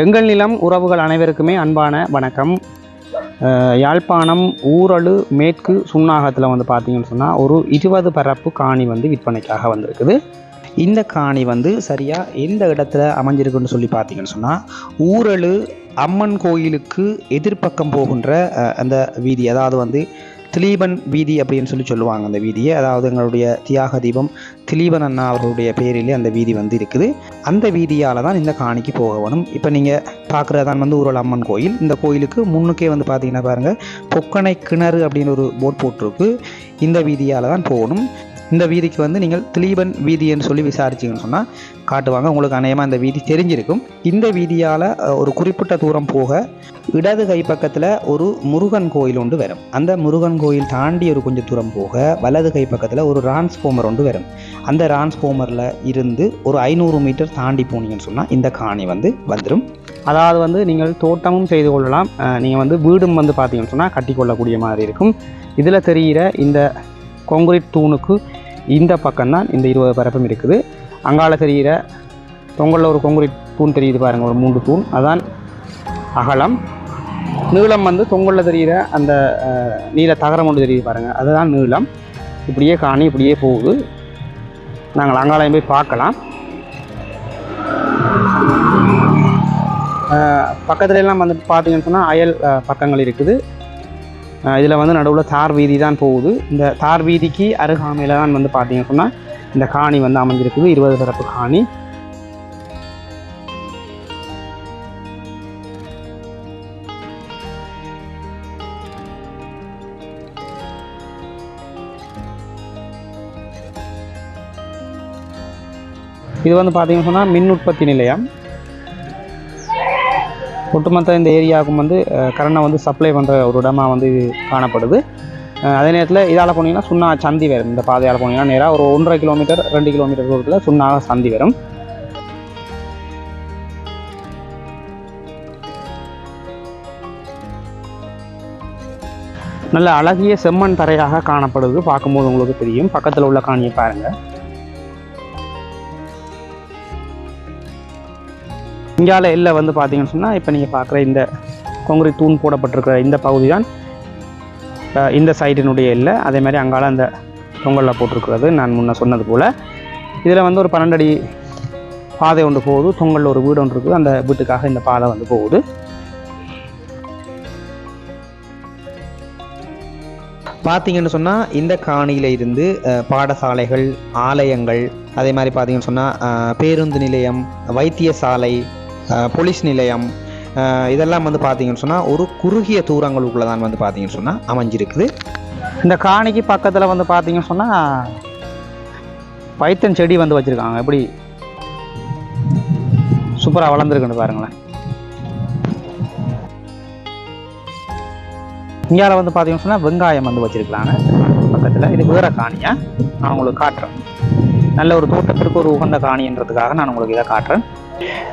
எங்கள் நிலம் உறவுகள் அனைவருக்குமே அன்பான வணக்கம். யாழ்ப்பாணம் ஊரலு மேற்கு சுண்ணாகத்தில் வந்து பார்த்தீங்கன்னு சொன்னால் ஒரு இருபது பரப்பு காணி வந்து விற்பனைக்காக வந்திருக்குது. இந்த காணி வந்து சரியாக எந்த இடத்துல அமைஞ்சிருக்குன்னு சொல்லி பார்த்தீங்கன்னு சொன்னால் ஊரலு அம்மன் கோயிலுக்கு எதிர்ப்பக்கம் போகின்ற அந்த வீதி அதாவது வந்து திலீபன் வீதி அப்படின்னு சொல்லி சொல்லுவாங்க அந்த வீதியை. அதாவது எங்களுடைய தியாக தீபம் திலீபன் அண்ணா அவர்களுடைய பேரிலே அந்த வீதி வந்து இருக்குது. அந்த வீதியால் தான் இந்த காணிக்கு போக வேணும் இப்போ நீங்கள் பார்க்குறதான் வந்து ஊரல் அம்மன் கோயில். இந்த கோயிலுக்கு முன்னுக்கே வந்து பார்த்தீங்கன்னா பாருங்கள் பொக்கனை கிணறு அப்படின்னு ஒரு போர்ட் போட்டிருக்கு. இந்த வீதியால் தான் போகணும். இந்த வீதிக்கு வந்து நீங்கள் திலீபன் வீதின்னு சொல்லி விசாரிச்சிங்கன்னு சொன்னால் காட்டுவாங்க. உங்களுக்கு அநேகமாக இந்த வீதி தெரிஞ்சிருக்கும். இந்த வீதியால் ஒரு குறிப்பிட்ட தூரம் போக இடது கை பக்கத்தில் ஒரு முருகன் கோயில் ஒன்று வரும். அந்த முருகன் கோயில் தாண்டி ஒரு கொஞ்சம் தூரம் போக வலது கை பக்கத்தில் ஒரு ரான்ஸ்போமர் ஒன்று வரும். அந்த ரான்ஸ்போமரில் இருந்து ஒரு ஐநூறு மீட்டர் தாண்டி போனீங்கன்னு சொன்னால் இந்த காணி வந்து வந்துடும் அதாவது வந்து நீங்கள் தோட்டமும் செய்து கொள்ளலாம். நீங்கள் வந்து வீடும் வந்து பார்த்தீங்கன்னு சொன்னால் கட்டிக்கொள்ளக்கூடிய மாதிரி இருக்கும். இதில் தெரிகிற இந்த கொங்கிரீட் தூணுக்கு இந்த பக்கம்தான் இந்த இருபது பரப்பும் இருக்குது. அங்கால தெரிகிற தொங்கலில் ஒரு கான்கிரீட் தூண் தெரியுது பாருங்கள் ஒரு மூன்று தூண் அதான் அகலம். நீளம் வந்து தொங்கலில் தெரிகிற அந்த நீல தகரம் ஒன்று தெரியுது பாருங்கள் அதுதான் நீளம். இப்படியே காணி இப்படியே போகுது. நாங்கள் அங்காலயம் போய் பார்க்கலாம். பக்கத்துல எல்லாம் வந்து பார்த்தீங்கன்னு சொன்னால் அயல் பக்கங்கள் இருக்குது. இதில் வந்து நடுவில் தார் வீதி தான் போகுது. இந்த தார் வீதிக்கு அருகாமையில் தான் வந்து பார்த்தீங்க சொன்னால் இந்த காணி வந்து அமைஞ்சிருக்குது. இருபது தரப்பு காணி. இது வந்து பார்த்தீங்கன்னு சொன்னால் மின் உற்பத்தி நிலையம். ஒட்டுமொத்த இந்த ஏரியாவுக்கும் வந்து கரண்டை வந்து சப்ளை பண்ணுற ஒரு இடமா வந்து காணப்படுது. அதே நேரத்தில் இதால் போனீங்கன்னா சுண்ணா சந்தி வரும். இந்த பாதையால் போனீங்கன்னா நேராக ஒரு ஒன்றரை கிலோமீட்டர் ரெண்டு கிலோமீட்டர் தூரத்தில் சுண்ணாக சந்தி வரும். நல்ல அழகிய செம்மண் தரையாக காணப்படுது. பார்க்கும்போது உங்களுக்கு தெரியும். பக்கத்தில் உள்ள காணியை பாருங்கள் இங்கால எல்லை வந்து பார்த்தீங்கன்னு சொன்னால் இப்போ நீங்கள் பார்க்குற இந்த கொங்குரி தூண் போடப்பட்டிருக்கிற இந்த பகுதி தான் இந்த சைடினுடைய எல்லை அதே மாதிரி அங்கால அந்த தொங்கலில் போட்டிருக்கிறது நான் முன்ன சொன்னது போல். இதில் வந்து ஒரு பன்னெண்டு அடி பாதை ஒன்று போகுது. தொங்கலில் ஒரு வீடு ஒன்று இருக்குது. அந்த வீட்டுக்காக இந்த பாதை வந்து போகுது. பார்த்தீங்கன்னு சொன்னால் இந்த காணியில் இருந்து பாடசாலைகள் ஆலயங்கள் அதே மாதிரி பார்த்தீங்கன்னு சொன்னால் பேருந்து நிலையம் வைத்தியசாலை போலீஸ் நிலையம் இதெல்லாம் வந்து பார்த்தீங்கன்னு சொன்னால் ஒரு குறுகிய தூரங்களுக்குள்ளே தான் வந்து பார்த்தீங்கன்னு சொன்னால் அமைஞ்சிருக்குது. இந்த காணிக்கு பக்கத்தில் வந்து பார்த்தீங்கன்னு சொன்னால் பைத்தன் செடி வந்து வச்சுருக்காங்க. எப்படி? சூப்பராக வளர்ந்துருக்குன்னு பாருங்களேன். இங்கே வந்து பார்த்தீங்கன்னு சொன்னால் வெங்காயம் வந்து வச்சுருக்கலாங்க. பக்கத்தில் இது வேற காணியாக நான் உங்களுக்கு காட்டுறேன். நல்ல ஒரு தோட்டத்திற்கு ஒரு உகந்த காணின்றதுக்காக நான் உங்களுக்கு இதை காட்டுறேன்.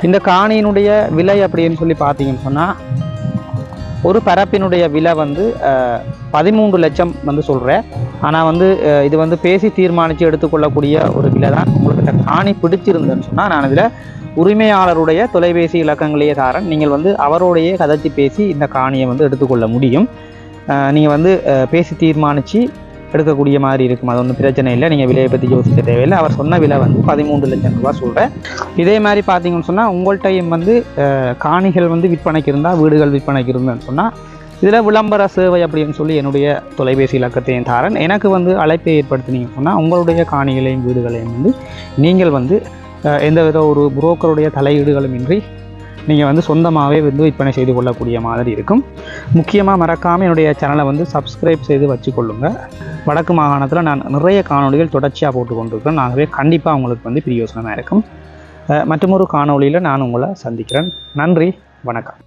இந்த காணியினுடைய விலை அப்படின்னு சொல்லி பார்த்தீங்கன்னு சொன்னால் ஒரு பரப்பினுடைய விலை வந்து பதிமூன்று லட்சம் வந்து சொல்கிறேன் ஆனால் வந்து இது வந்து பேசி தீர்மானித்து எடுத்துக்கொள்ளக்கூடிய ஒரு விலை தான். உங்களுக்கு இந்த காணி பிடிச்சிருந்ததுன்னு சொன்னால் நான் இதில் உரிமையாளருடைய தொலைபேசி இலக்கங்களையே தாரன். நீங்கள் வந்து அவரோடையே கதைச்சி பேசி இந்த காணியை வந்து எடுத்துக்கொள்ள முடியும். நீங்கள் வந்து பேசி தீர்மானித்து எடுக்கக்கூடிய மாதிரி இருக்கும். அது ஒன்றும் பிரச்சனை இல்லை. நீங்கள் விலையை பற்றி யோசிக்க தேவையில்லை. அவர் சொன்ன விலை வந்து பதிமூன்று லட்சம் ரூபா சொல்கிறேன் இதே மாதிரி பார்த்தீங்கன்னு சொன்னால் உங்கள்கிட்டையும் வந்து காணிகள் வந்து விற்பனைக்கு இருந்தால் வீடுகள் விற்பனைக்கு இருந்தேன்னு சொன்னால் இதில் விளம்பர சேவை அப்படின்னு சொல்லி என்னுடைய தொலைபேசி இலக்கத்தையும் தாரன். எனக்கு வந்து அழைப்பை ஏற்படுத்தினீங்க சொன்னால் உங்களுடைய காணிகளையும் வீடுகளையும் வந்து நீங்கள் வந்து எந்தவித ஒரு புரோக்கருடைய தலையீடுகளும் இன்றி நீங்கள் வந்து சொந்தமாகவே வந்து விற்பனை செய்து கொள்ளக்கூடிய மாதிரி இருக்கும். முக்கியமாக மறக்காமல் என்னுடைய சேனலை வந்து சப்ஸ்கிரைப் செய்து வச்சுக்கொள்ளுங்க. வடக்கு மாகாணத்தில் நான் நிறைய காணொளிகள் தொடர்ச்சியாக போட்டு கொண்டிருக்கிறேன். ஆகவே கண்டிப்பாக உங்களுக்கு வந்து பிரியோசனமாக இருக்கும். மற்றொரு காணொளியில் நான் உங்களை சந்திக்கிறேன். நன்றி வணக்கம்.